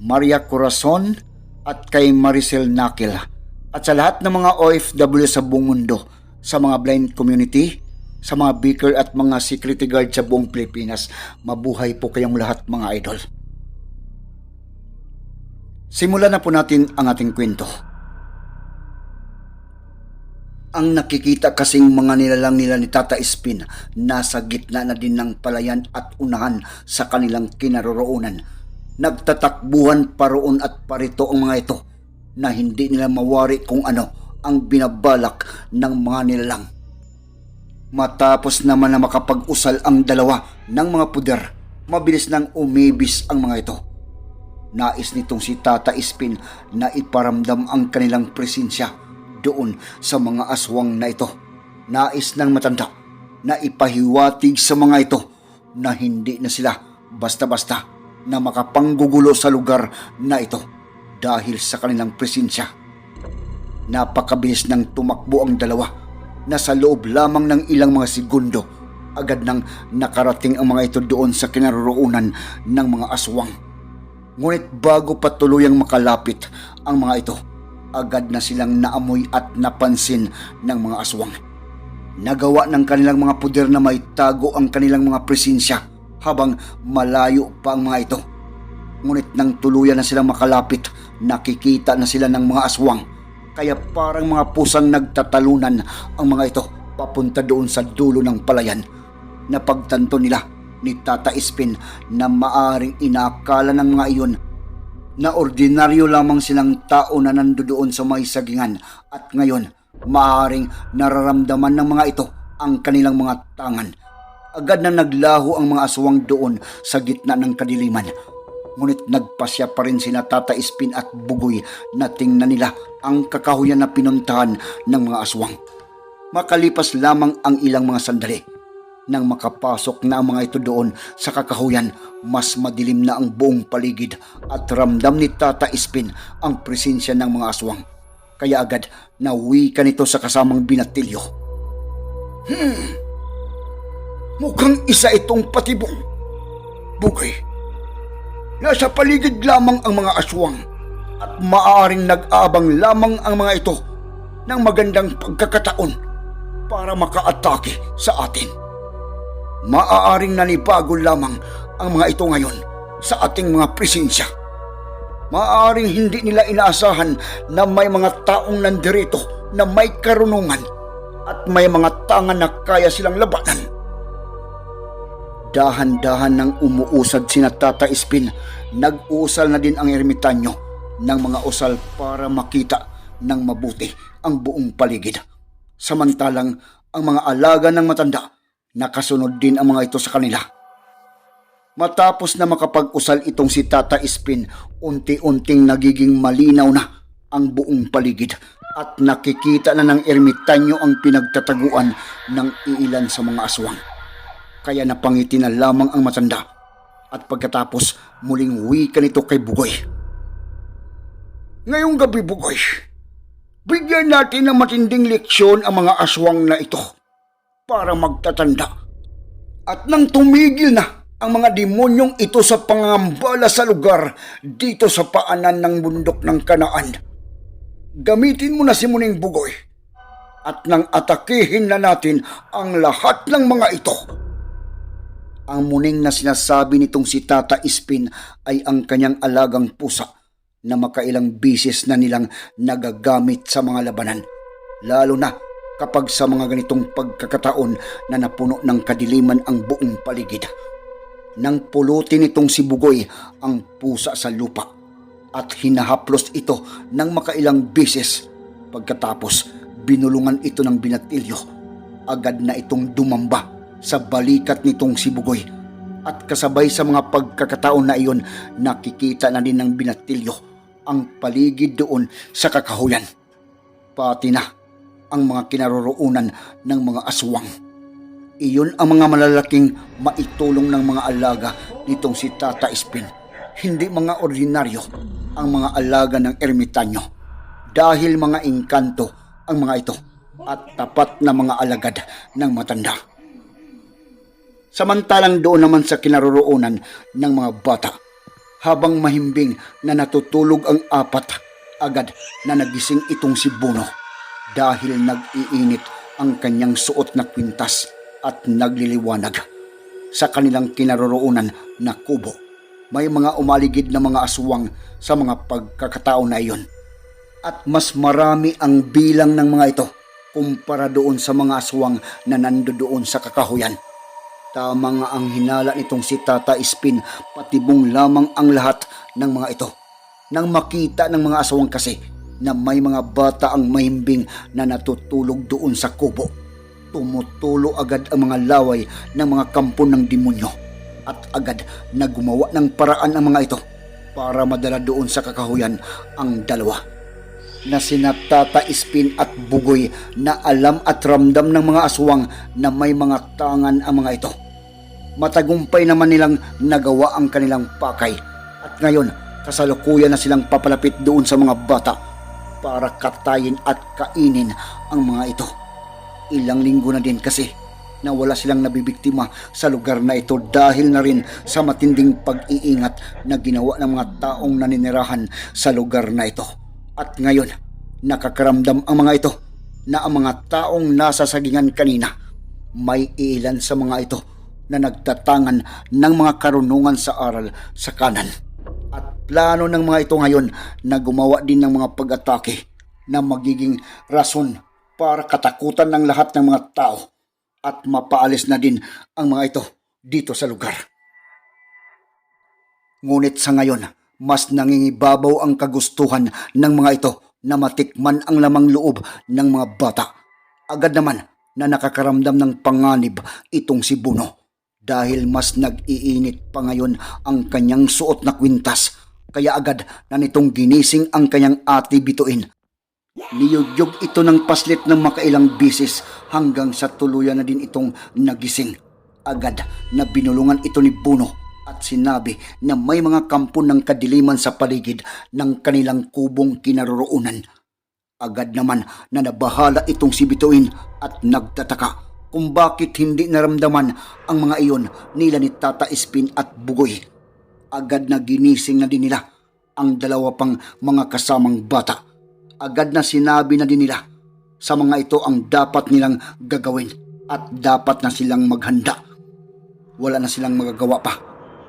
Maria Corazon, at kay Maricel Nakil. At sa lahat ng mga OFW sa buong mundo, sa mga blind community, sa mga beaker at mga security guard sa buong Pilipinas, mabuhay po kayong lahat mga idol. Simulan na po natin ang ating kwento. Ang nakikita kasing mga nilalang nila ni Tata Espin nasa gitna na din ng palayan at unahan sa kanilang kinaroroonan. Nagtatakbuhan paroon at parito ang mga ito na hindi nila mawari kung ano ang binabalak ng mga nilalang. Matapos naman na makapag-usal ang dalawa ng mga puder, mabilis nang umibis ang mga ito. Nais nitong si Tata Espin na iparamdam ang kanilang presensya doon sa mga aswang na ito. Nais ng matanda na ipahiwatig sa mga ito na hindi na sila basta-basta na makapanggugulo sa lugar na ito dahil sa kanilang presensya. Napakabilis ng tumakbo ang dalawa na sa loob lamang ng ilang mga segundo agad nang nakarating ang mga ito doon sa kinaroroonan ng mga aswang. Ngunit bago pa tuluyang makalapit ang mga ito, agad na silang naamoy at napansin ng mga aswang. Nagawa ng kanilang mga puder na may tago ang kanilang mga presensya habang malayo pa ang mga ito. Ngunit nang tuluyan na silang makalapit, nakikita na sila ng mga aswang. Kaya parang mga pusang nagtatalunan ang mga ito papunta doon sa dulo ng palayan. Napagtanto nila ni Tata Espin na maaring inakala ng mga iyon na ordinaryo lamang silang tao na nandoon sa may sagingan at ngayon maaring nararamdaman ng mga ito ang kanilang mga tangan. Agad na naglaho ang mga aswang doon sa gitna ng kadiliman. Ngunit nagpasya pa rin sina Tata Espin at Bugoy na tingnan nila ang kakahuyan na pinuntahan ng mga aswang. Makalipas lamang ang ilang mga sandali nang makapasok na ang mga ito doon sa kakahuyan, mas madilim na ang buong paligid at ramdam ni Tata Espin ang presensya ng mga aswang. Kaya agad nawi ka nito sa kasamang binatilyo. Hmm, mukhang isa itong patibong. Bugay, nasa paligid lamang ang mga aswang at maaaring nag-aabang lamang ang mga ito ng magandang pagkakataon para makaatake sa atin maaaring nanibago lamang ang mga ito ngayon sa ating mga presensya. Maaaring hindi nila inaasahan na may mga taong nandirito na may karunungan at may mga tangan na kaya silang labanan. Dahan-dahan nang umuusad sina Tata Espin, nag-uusal na din ang ermitanyo ng mga usal para makita ng mabuti ang buong paligid. Samantalang ang mga alaga ng matanda Nakasunod din ang mga ito sa kanila. Matapos na makapag-usal itong si Tata Espin, unti-unting nagiging malinaw na ang buong paligid at nakikita na ng ermitanyo ang pinagtataguan ng iilan sa mga aswang. Kaya napangiti na lamang ang matanda at pagkatapos muling wika nito kay Bugoy. Ngayong gabi Bugoy, bigyan natin ng matinding leksyon ang mga aswang na ito para magtatanda. At nang tumigil na ang mga demonyong ito sa pangangambala sa lugar dito sa paanan ng bundok ng kanaan, gamitin mo na si Muning Bugoy at nang atakihin na natin ang lahat ng mga ito. Ang muning na sinasabi nitong si Tata Ispin ay ang kanyang alagang pusa na makailang bisis na nilang nagagamit sa mga labanan. Lalo na kapag sa mga ganitong pagkakataon na napuno ng kadiliman ang buong paligid. Nang pulutin nitong si Bugoy ang pusa sa lupa at hinahaplos ito ng makailang bisis pagkatapos binulungan ito ng binatilyo. Agad na itong dumamba sa balikat nitong si Bugoy at kasabay sa mga pagkakataon na iyon nakikita na din ng binatilyo ang paligid doon sa kakahuyan. Pati na ang mga kinaroroonan ng mga aswang. Iyon ang mga malalaking maitulong ng mga alaga nitong si Tata Espin. Hindi mga ordinaryo ang mga alaga ng ermitanyo. Dahil mga engkanto ang mga ito at tapat na mga alagad ng matanda. Samantalang doon naman sa kinaroroonan ng mga bata, habang mahimbing na natutulog ang apat, agad na nagising itong si Buno dahil nag-iinit ang kanyang suot na kwintas at nagliliwanag. Sa kanilang kinaroroonan na kubo, may mga umaligid na mga aswang sa mga pagkakatao na iyon. At mas marami ang bilang ng mga ito kumpara doon sa mga aswang na nandoon sa kakahuyan. Tama nga ang hinala nitong si Tata Spin, patibong lamang ang lahat ng mga ito. Nang makita ng mga aswang kasi na may mga bata ang mahimbing na natutulog doon sa kubo. Tumutulo agad ang mga laway ng mga kampo ng demonyo at agad na gumawa ng paraan ang mga ito para madala doon sa kakahuyan ang dalawa na sina Tata Spin at Bugoy na alam at ramdam ng mga aswang na may mga tangan ang mga ito. Matagumpay naman nilang nagawa ang kanilang pakay at ngayon kasalukuyan na silang papalapit doon sa mga bata para katayin at kainin ang mga ito. Ilang linggo na din kasi na wala silang nabibiktima sa lugar na ito dahil na rin sa matinding pag-iingat na ginawa ng mga taong naninirahan sa lugar na ito. At ngayon, nakakaramdam ang mga ito na ang mga taong nasa sagingan kanina may ilan sa mga ito na nagtatangan ng mga karunungan sa aral sa kanan. At plano ng mga ito ngayon na gumawa din ng mga pag-atake na magiging rason para katakutan ng lahat ng mga tao at mapaalis na din ang mga ito dito sa lugar. Ngunit sa ngayon, mas nangingibabaw ang kagustuhan ng mga ito na matikman ang lamang loob ng mga bata. Agad naman na nakakaramdam ng panganib itong si Buno dahil mas nag-iinit pa ngayon ang kanyang suot na kwintas kaya agad na nitong ginising ang kanyang ate bituin. Niyugyog ito ng paslit ng makailang bisis hanggang sa tuluyan na din itong nagising. Agad na binulungan ito ni Buno at sinabi na may mga kampo ng kadiliman sa paligid ng kanilang kubong kinaroroonan. Agad naman na nabahala itong si Bituin at nagtataka kung bakit hindi naramdaman ang mga iyon nila ni Tata Espin at Bugoy. Agad na ginising na din nila ang dalawa pang mga kasamang bata. Agad na sinabi na din nila sa mga ito ang dapat nilang gagawin at dapat na silang maghanda. Wala na silang magagawa pa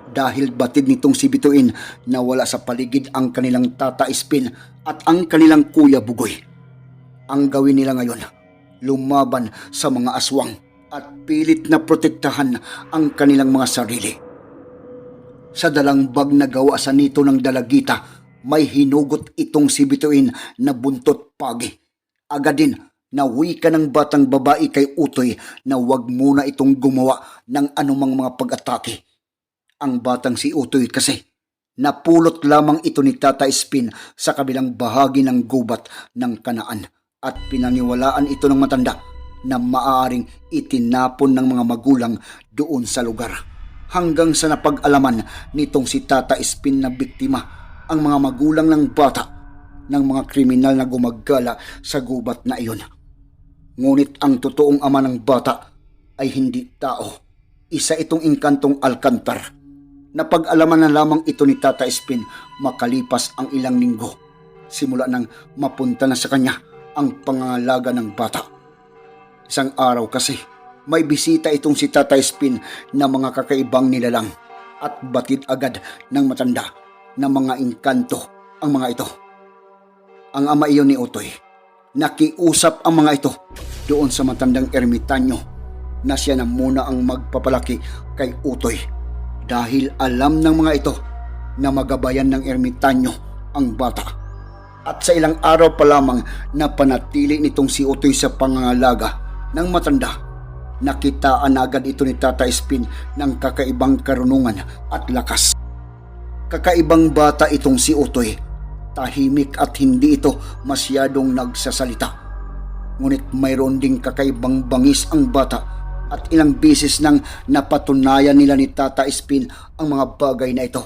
dahil batid nitong si Bituin na wala sa paligid ang kanilang tata Espin at ang kanilang kuya Bugoy. Ang gawin nila ngayon, lumaban sa mga aswang at pilit na protektahan ang kanilang mga sarili. Sa dalang bag na gawa sa nito ng dalagita, may hinugot itong si Bituin na buntot pagi. Agad din na wika ng batang babae kay Utoy na wag muna itong gumawa ng anumang mga pag-atake ang batang si Utoy kasi napulot lamang ito ni Tata Spin sa kabilang bahagi ng gubat ng kanaan at pinaniwalaan ito ng matanda na maaaring itinapon ng mga magulang doon sa lugar. Hanggang sa napag-alaman nitong si Tata Spin na biktima ang mga magulang ng bata ng mga kriminal na gumagala sa gubat na iyon. Ngunit ang totoong ama ng bata ay hindi tao. Isa itong inkantong alkantar Napag-alaman na lamang ito ni Tata Espin makalipas ang ilang linggo. Simula nang mapunta na sa kanya ang pangangalaga ng bata. Isang araw kasi, may bisita itong si Tata Espin na mga kakaibang nilalang at batid agad ng matanda na mga inkanto ang mga ito. Ang ama iyon ni Utoy, nakiusap ang mga ito doon sa matandang ermitanyo na siya na muna ang magpapalaki kay Utoy dahil alam ng mga ito na magabayan ng ermitanyo ang bata. At sa ilang araw pa lamang na panatili nitong si Utoy sa pangangalaga ng matanda, nakitaan agad ito ni Tata Espin ng kakaibang karunungan at lakas. Kakaibang bata itong si Utoy tahimik at hindi ito masyadong nagsasalita. Ngunit mayroon ding kakaibang bangis ang bata at ilang beses nang napatunayan nila ni Tata Spin ang mga bagay na ito.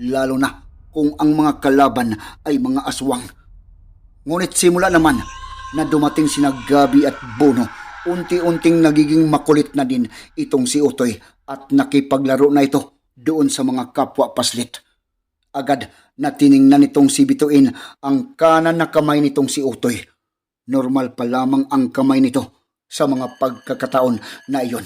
Lalo na kung ang mga kalaban ay mga aswang. Ngunit simula naman na dumating sina Gabi at Bono, unti-unting nagiging makulit na din itong si Utoy at nakipaglaro na ito doon sa mga kapwa paslit. Agad na tiningnan nitong si Bituin ang kanan na kamay nitong si Utoy. Normal pa lamang ang kamay nito sa mga pagkakataon na iyon.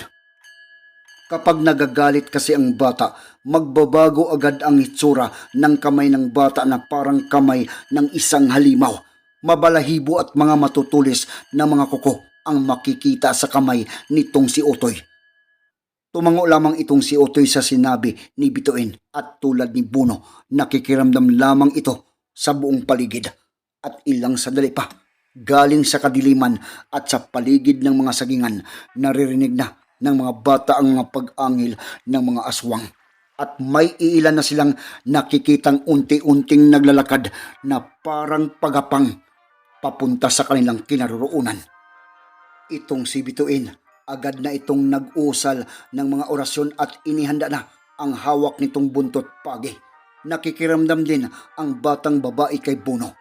Kapag nagagalit kasi ang bata, magbabago agad ang itsura ng kamay ng bata na parang kamay ng isang halimaw. Mabalahibo at mga matutulis na mga kuko ang makikita sa kamay nitong si Otoy. Tumango lamang itong si Otoy sa sinabi ni Bituin at tulad ni Buno, nakikiramdam lamang ito sa buong paligid. At ilang sandali pa, galing sa kadiliman at sa paligid ng mga sagingan, naririnig na ng mga bata ang mga pag-angil ng mga aswang. At may iilan na silang nakikitang unti-unting naglalakad na parang pagapang papunta sa kanilang kinaroroonan. Itong si Bituin, agad na itong nag-usal ng mga orasyon at inihanda na ang hawak nitong buntot pagi. Nakikiramdam din ang batang babae kay Buno.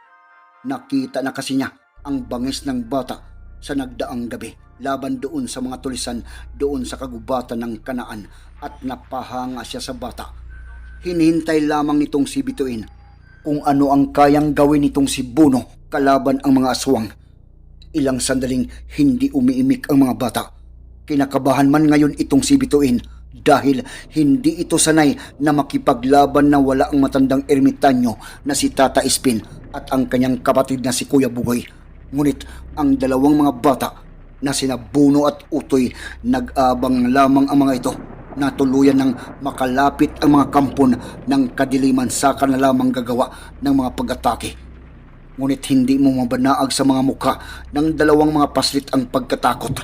Nakita na kasi niya ang bangis ng bata sa nagdaang gabi laban doon sa mga tulisan doon sa kagubatan ng kanaan at napahanga siya sa bata. Hinihintay lamang nitong si Bituin kung ano ang kayang gawin nitong si Buno kalaban ang mga aswang. Ilang sandaling hindi umiimik ang mga bata. Kinakabahan man ngayon itong si Bituin dahil hindi ito sanay na makipaglaban na wala ang matandang ermitanyo na si Tata Ispin at ang kanyang kapatid na si Kuya Bugoy. Ngunit ang dalawang mga bata na sina Buno at Utoy nag-abang lamang ang mga ito na tuluyan ng makalapit ang mga kampon ng kadiliman sa na lamang gagawa ng mga pag-atake. Ngunit hindi mo mabanaag sa mga mukha ng dalawang mga paslit ang pagkatakot.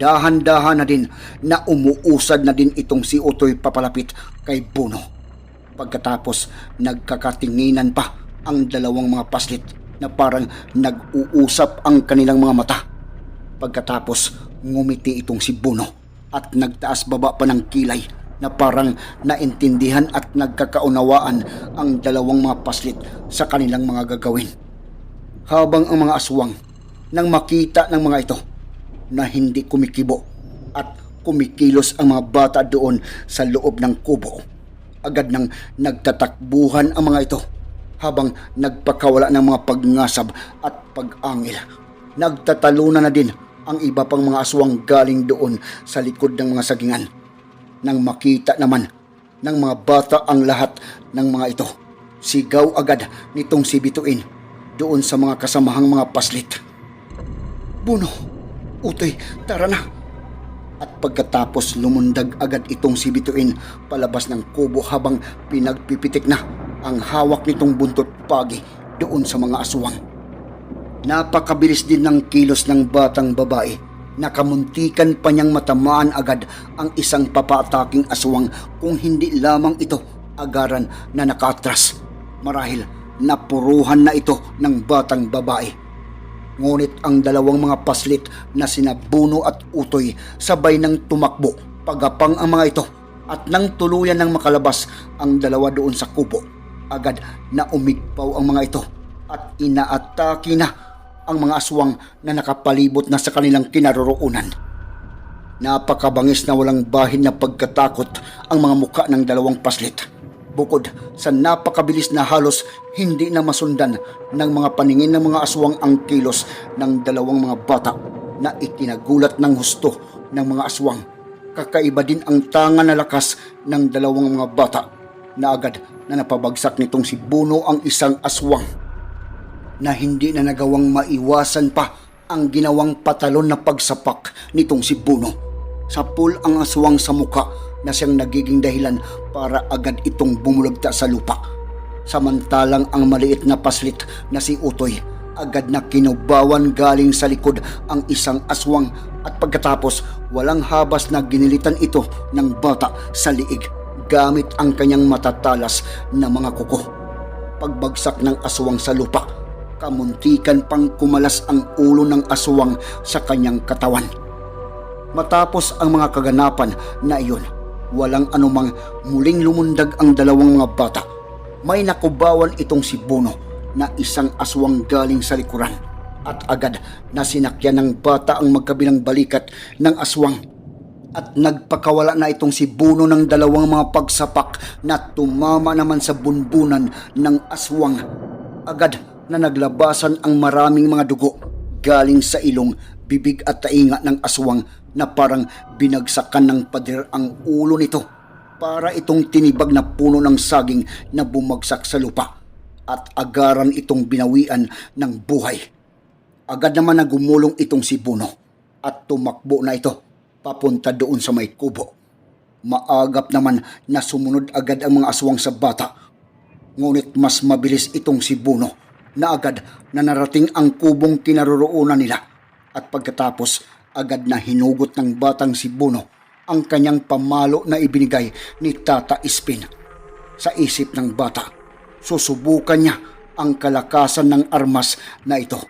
Dahan-dahan na din na umuusad na din itong si Utoy papalapit kay Buno. Pagkatapos nagkakatinginan pa ang dalawang mga paslit na parang nag-uusap ang kanilang mga mata. Pagkatapos ngumiti itong si Buno at nagtaas baba pa ng kilay na parang naintindihan at nagkakaunawaan ang dalawang mga paslit sa kanilang mga gagawin. Habang ang mga aswang nang makita ng mga ito na hindi kumikibo at kumikilos ang mga bata doon sa loob ng kubo. Agad nang nagtatakbuhan ang mga ito habang nagpakawala ng mga pagngasab at pag-angil. Nagtatalunan na din ang iba pang mga aswang galing doon sa likod ng mga sagingan. Nang makita naman ng mga bata ang lahat ng mga ito, sigaw agad nitong si Bituin doon sa mga kasamahang mga paslit. Buno, Utoy, tara na. At pagkatapos lumundag agad itong si Bituin palabas ng kubo habang pinagpipitik na ang hawak nitong buntot pagi doon sa mga aswang. Napakabilis din ng kilos ng batang babae. Nakamuntikan pa niyang matamaan agad ang isang papaataking aswang kung hindi lamang ito agaran na nakatras. Marahil napuruhan na ito ng batang babae. Ngunit ang dalawang mga paslit na sina Buno at Utoy sabay nang tumakbo pagapang ang mga ito at nang tuluyan ng makalabas ang dalawa doon sa kubo. Agad na umigpaw ang mga ito at inaatake na ang mga aswang na nakapalibot na sa kanilang kinaroroonan. Napakabangis na walang bahin na pagkatakot ang mga muka ng dalawang paslit. Bukod sa napakabilis na halos hindi na masundan ng mga paningin ng mga aswang ang kilos ng dalawang mga bata na ikinagulat ng husto ng mga aswang. Kakaiba din ang tanga na lakas ng dalawang mga bata na agad na napabagsak nitong si Buno ang isang aswang na hindi na nagawang maiwasan pa ang ginawang patalon na pagsapak nitong si Buno. Sapul ang aswang sa muka na siyang nagiging dahilan para agad itong bumulagta sa lupa. Samantalang ang maliit na paslit na si Utoy agad na kinubawan galing sa likod ang isang aswang at pagkatapos walang habas na ginilitan ito ng bata sa liig gamit ang kanyang matatalas na mga kuko. pagbagsak ng aswang sa lupa. Kamuntikan pang kumalas ang ulo ng aswang sa kanyang katawan. Matapos ang mga kaganapan na iyon, walang anumang muling lumundag ang dalawang mga bata. May nakubawan itong si Bono na isang aswang galing sa likuran at agad na sinakyan ng bata ang magkabilang balikat ng aswang at nagpakawala na itong si Bono ng dalawang mga pagsapak na tumama naman sa bunbunan ng aswang. Agad na naglabasan ang maraming mga dugo galing sa ilong, bibig at tainga ng aswang na parang binagsakan ng pader ang ulo nito para itong tinibag na puno ng saging na bumagsak sa lupa at agaran itong binawian ng buhay. Agad naman na gumulong itong si Buno at tumakbo na ito papunta doon sa may kubo. Maagap naman na sumunod agad ang mga aswang sa bata. Ngunit mas mabilis itong si Buno na agad na narating ang kubong kinaroroonan nila at pagkatapos agad na hinugot ng batang si Buno ang kanyang pamalo na ibinigay ni Tata Ispin. Sa isip ng bata, susubukan niya ang kalakasan ng armas na ito.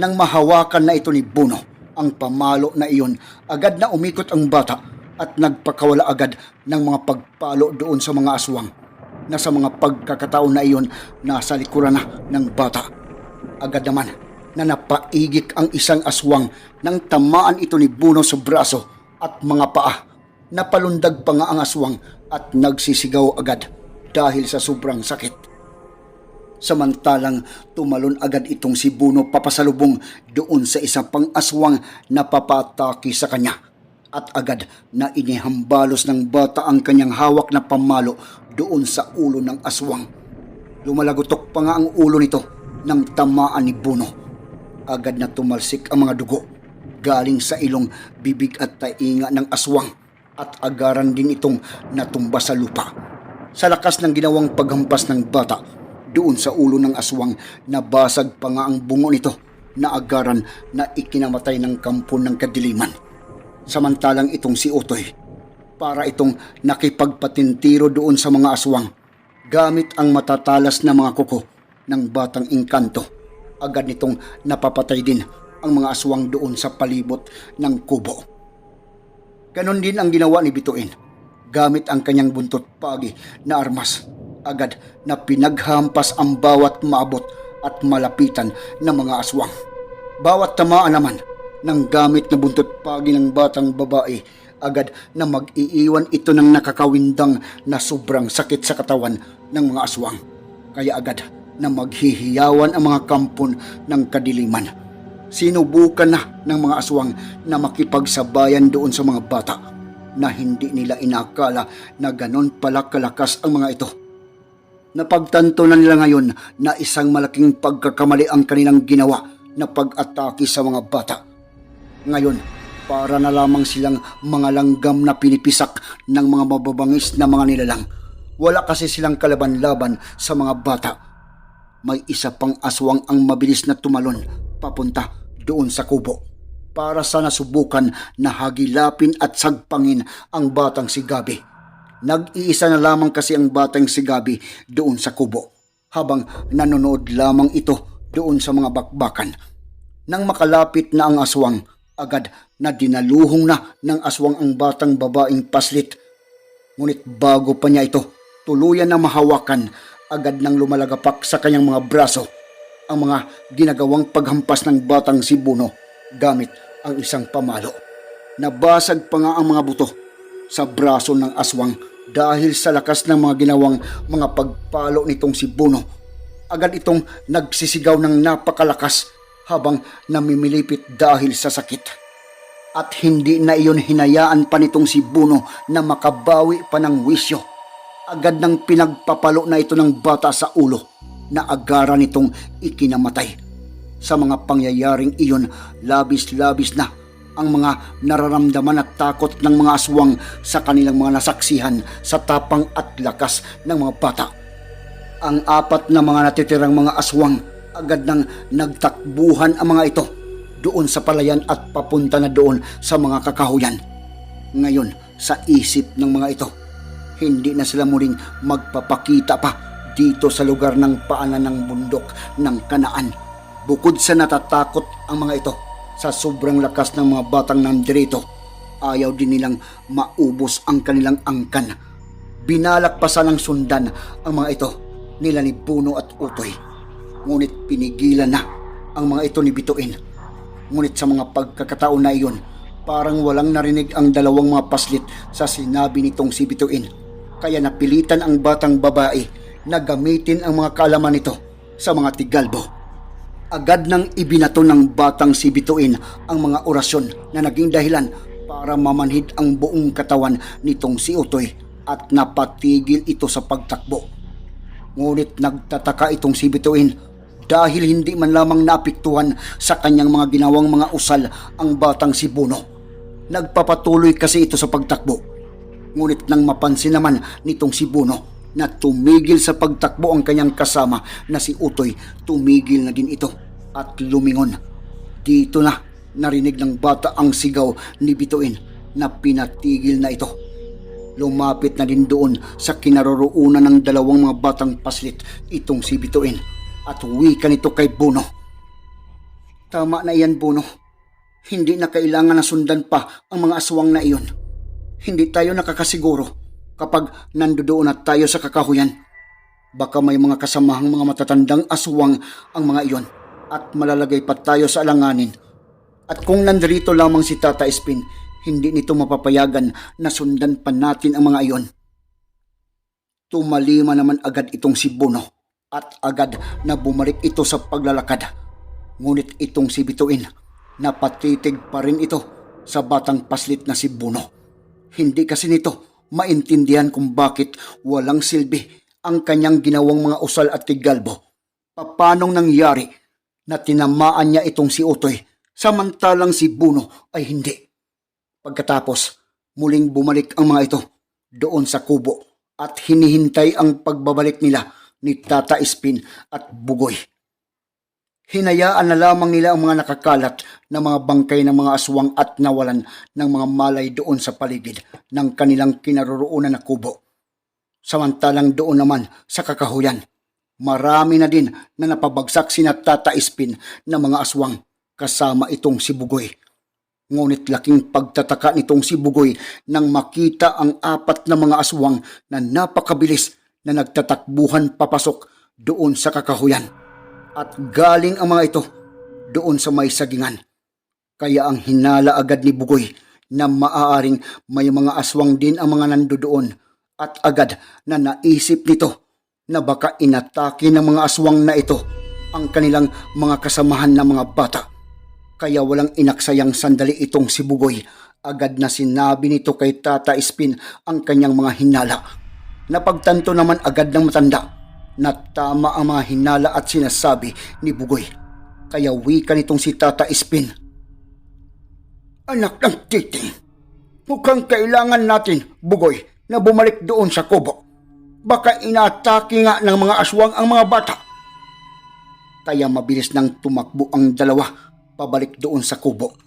Nang mahawakan na ito ni Buno, ang pamalo na iyon, agad na umikot ang bata at nagpakawala agad ng mga pagpalo doon sa mga aswang na sa mga pagkakataon na iyon nasa likuran na ng bata. Agad naman na napaigik ang isang aswang nang tamaan ito ni Buno sa braso at mga paa. Napalundag pa nga ang aswang at nagsisigaw agad dahil sa sobrang sakit. Samantalang tumalon agad itong si Buno papasalubong doon sa isa pang aswang na papataki sa kanya at agad na inihambalos ng bata ang kanyang hawak na pamalo doon sa ulo ng aswang. Lumalagotok pa nga ang ulo nito nang tamaan ni Buno. Agad na tumalsik ang mga dugo galing sa ilong, bibig at tainga ng aswang at agaran din itong natumba sa lupa. Sa lakas ng ginawang paghampas ng bata, doon sa ulo ng aswang nabasag pa nga ang bungo nito na agaran na ikinamatay ng kampo ng kadiliman. Samantalang itong si Utoy, para itong nakipagpatintiro doon sa mga aswang gamit ang matatalas na mga kuko ng batang engkanto. Agad nitong napapatay din ang mga aswang doon sa palibot ng kubo. Ganon din ang ginawa ni Bituin gamit ang kanyang buntot pagi na armas. Agad na pinaghampas ang bawat maabot at malapitan ng mga aswang. Bawat tamaan naman ng gamit na buntot pagi ng batang babae agad na mag-iiwan ito ng nakakawindang na sobrang sakit sa katawan ng mga aswang. Kaya agad na maghihiyawan ang mga kampon ng kadiliman. Sinubukan na ng mga aswang na makipagsabayan doon sa mga bata na hindi nila inakala na ganon pala kalakas ang mga ito. Napagtanto na nila ngayon na isang malaking pagkakamali ang kanilang ginawa na pag-atake sa mga bata. Ngayon, para na lamang silang mga langgam na pinipisak ng mga mababangis na mga nilalang. Wala kasi silang kalaban-laban sa mga bata. May isa pang aswang ang mabilis na tumalon papunta doon sa kubo para sana subukan na hagilapin at sagpangin ang batang si Gabi. Nag-iisa na lamang kasi ang batang si Gabi doon sa kubo habang nanonood lamang ito doon sa mga bakbakan. Nang makalapit na ang aswang, agad na dinaluhong na ng aswang ang batang babaeng paslit. Ngunit bago pa niya ito tuluyan na mahawakan, agad nang lumalagapak sa kanyang mga braso ang mga ginagawang paghampas ng batang si Buno gamit ang isang pamalo. Nabasag pa nga ang mga buto sa braso ng aswang dahil sa lakas ng mga ginawang mga pagpalo nitong si Buno. Agad itong nagsisigaw ng napakalakas habang namimilipit dahil sa sakit. At hindi na iyon hinayaan pa nitong si Buno na makabawi pa ng wisyo. Agad nang pinagpapalo na ito ng bata sa ulo na agara nitong ikinamatay. Sa mga pangyayaring iyon, labis-labis na ang mga nararamdaman at takot ng mga aswang sa kanilang mga nasaksihan sa tapang at lakas ng mga bata. Ang apat na mga natitirang mga aswang agad nang nagtakbuhan ang mga ito doon sa palayan at papunta na doon sa mga kakahuyan. Ngayon, sa isip ng mga ito, hindi na sila muling magpapakita pa dito sa lugar ng paanan ng bundok ng kanaan. Bukod sa natatakot ang mga ito sa sobrang lakas ng mga batang nandirito, ayaw din nilang maubos ang kanilang angkan. Binalak pa sanang sundan ang mga ito nila ni Puno at Utoy. Ngunit pinigilan na ang mga ito ni Bituin. Ngunit sa mga pagkakataon na iyon, parang walang narinig ang dalawang mga paslit sa sinabi nitong si Bituin. Kaya napilitan ang batang babae na gamitin ang mga kaalaman nito sa mga tigalbo. Agad nang ibinato ng batang si Bituin ang mga orasyon na naging dahilan para mamanhid ang buong katawan nitong si Utoy at napatigil ito sa pagtakbo. Ngunit nagtataka itong si Bituin dahil hindi man lamang naapektuhan sa kanyang mga ginawang mga usal ang batang si Buno. Nagpapatuloy kasi ito sa pagtakbo. Ngunit nang mapansin naman nitong si Buno na tumigil sa pagtakbo ang kanyang kasama na si Utoy, tumigil na din ito at lumingon. Dito na narinig ng bata ang sigaw ni Bituin na pinatigil na ito. Lumapit na din doon sa kinaroroonan ng dalawang mga batang paslit itong si Bituin at wika nito kay Bono. Tama na iyan, Bono. Hindi na kailangan na sundan pa ang mga aswang na iyon. Hindi tayo nakakasiguro kapag nandoon na tayo sa kakahuyan. Baka may mga kasamahang mga matatandang aswang ang mga iyon at malalagay pa tayo sa alanganin. At kung nandito lamang si Tata Espin, hindi nito mapapayagan na sundan pa natin ang mga iyon. Tumalima naman agad itong si Bono at agad na bumalik ito sa paglalakad. Ngunit itong si Bituin, napatitig pa rin ito sa batang paslit na si Bono. Hindi kasi nito maintindihan kung bakit walang silbi ang kanyang ginawang mga usal at tigalbo. Papanong nangyari na tinamaan niya itong si Utoy samantalang si Buno ay hindi. Pagkatapos, muling bumalik ang mga ito doon sa kubo at hinihintay ang pagbabalik nila ni Tata Espin at Bugoy. Hinayaan na lamang nila ang mga nakakalat na mga bangkay ng mga aswang at nawalan ng mga malay doon sa paligid ng kanilang kinaroroonan na kubo. Samantalang doon naman sa kakahuyan, marami na din na napabagsak sina Tata Espin na mga aswang kasama itong si Bugoy. Ngunit laking pagtataka nitong si Bugoy nang makita ang apat na mga aswang na napakabilis na nagtatakbuhan papasok doon sa kakahuyan. At galing ang mga ito doon sa may sagingan. Kaya ang hinala agad ni Bugoy na maaaring may mga aswang din ang mga nandoon at agad na naisip nito na baka inatake ng mga aswang na ito ang kanilang mga kasamahan na mga bata. Kaya walang inaksayang sandali itong si Bugoy. Agad na sinabi nito kay Tata Espin ang kanyang mga hinala. Napagtanto naman agad ng matanda na tama ang mga hinala at sinasabi ni Bugoy. Kaya wika nitong si Tata Espin. Anak ng titing, mukhang kailangan natin, Bugoy, na bumalik doon sa kubo. Baka inatake nga ng mga aswang ang mga bata. Kaya mabilis nang tumakbo ang dalawa pabalik doon sa kubo.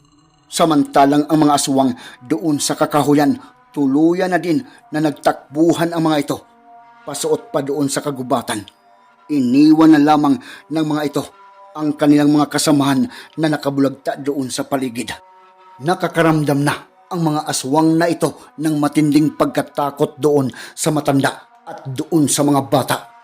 Samantalang ang mga aswang doon sa kakahuyan, tuluyan na din na nagtakbuhan ang mga ito. Pasuot pa doon sa kagubatan. Iniwan na lamang ng mga ito ang kanilang mga kasamahan na nakabulagta doon sa paligid. Nakakaramdam na ang mga aswang na ito ng matinding pagkatakot doon sa matanda at doon sa mga bata